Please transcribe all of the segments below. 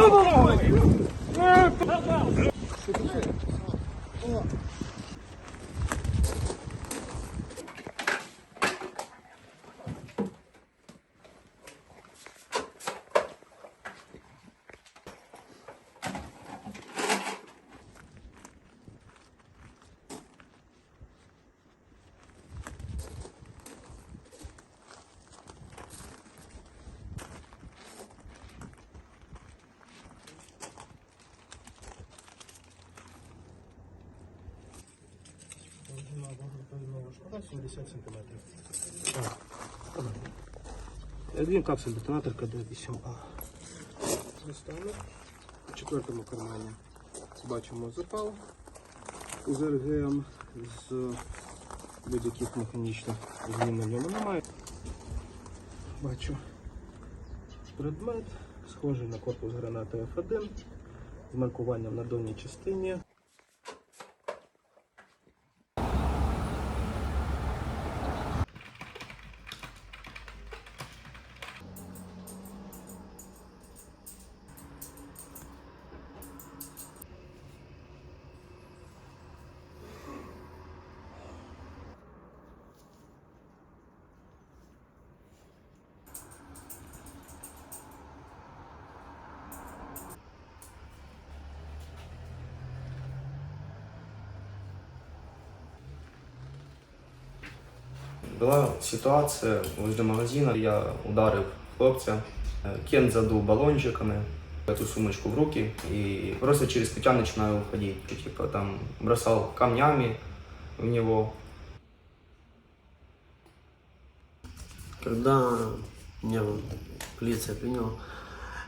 Слава! Шкода 70 сантиметрів. Він капсуль детонатор КД-8А. Достану. У четвертому кармані бачимо запал з РГМ з будь-яких механічних змін на ньому немає. Бачу предмет, схожий на корпус гранати F1 з маркуванням на донній частині. Была ситуация возле магазина, я ударив хлопця, Е, Кен задул баллончиками, эту сумочку в руки и просто через плеча начинаю уходить. И, Типа там бросал камнями в него. Когда меня полиция приняла,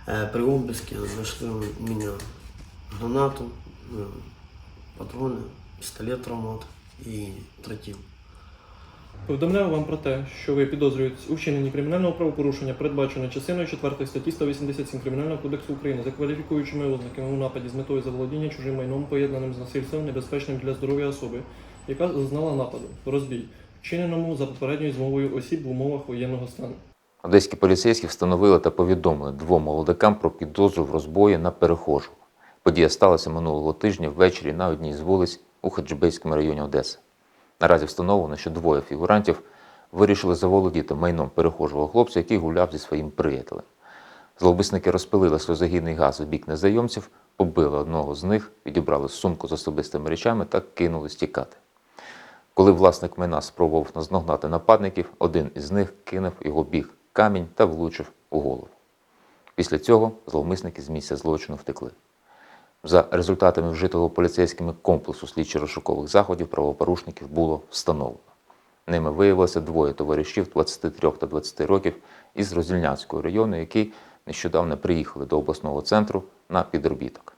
э, при обыске нашли у меня гранату, э, патроны, пистолет травмат и тротил. Повідомляю вам про те, що ви підозрюєтесь у вчиненні кримінального правопорушення, передбаченого частиною 4 статті 187 Кримінального кодексу України за кваліфікуючими ознаками у нападі з метою заволодіння чужим майном, поєднаним з насильством, небезпечним для здоров'я особи, яка зазнала нападу, розбій, вчиненому за попередньою змовою осіб в умовах воєнного стану. Одеські поліцейські встановили та повідомили двом молодикам про підозру в розбої на перехожу. Подія сталася минулого тижня ввечері на одній з вулиць у Хаджибейському районі Одеси. Наразі встановлено, що двоє фігурантів вирішили заволодіти майном перехожого хлопця, який гуляв зі своїм приятелем. Зловмисники розпилили сльозогінний газ у бік незнайомців, побили одного з них, відібрали сумку з особистими речами та кинули стікати. Коли власник майна спробував наздогнати нападників, один із них кинув його біг камінь та влучив у голову. Після цього зловмисники з місця злочину втекли. За результатами вжитого поліцейськими комплексу слідчо-розшукових заходів правопорушників було встановлено. Ними виявилося двоє товаришів 23 та 20 років із Роздільнянського району, які нещодавно приїхали до обласного центру на підробіток.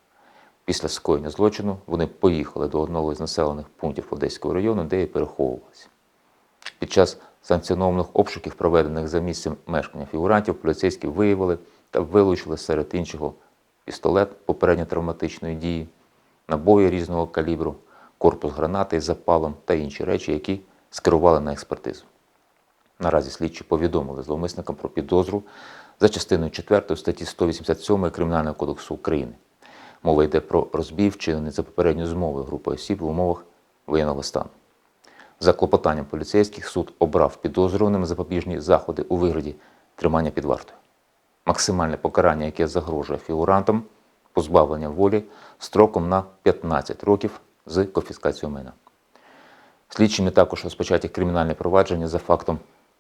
Після скоєння злочину вони поїхали до одного із населених пунктів Одеського району, де і переховувалися. Під час санкціонованих обшуків, проведених за місцем мешкання фігурантів, поліцейські виявили та вилучили серед іншого пістолет попередньо травматичної дії, набої різного калібру, корпус гранати із запалом та інші речі, які скерували на експертизу. Наразі слідчі повідомили зловмисникам про підозру за частиною 4 статті 187 Кримінального кодексу України. Мова йде про розбій, вчинений за попередньою змовою групи осіб в умовах воєнного стану. За клопотанням поліцейських суд обрав підозрюваним запобіжні заходи у вигляді тримання під вартою. Максимальне покарання, яке загрожує фігурантам, позбавлення волі строком на 15 років з конфіскацією майна. Слідчими також розпочаті кримінальне провадження за фактом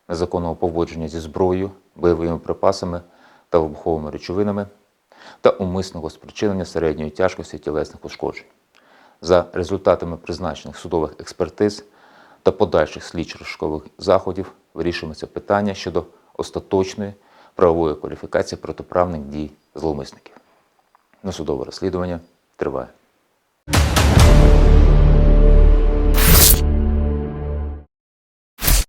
незаконного поводження зі зброєю, бойовими припасами та вибуховими речовинами та умисного спричинення середньої тяжкості тілесних ушкоджень. За результатами призначених судових експертиз та подальших слідчо-розшукових заходів вирішується питання щодо остаточної правової кваліфікації протиправних дій зловмисників. Досудове розслідування триває.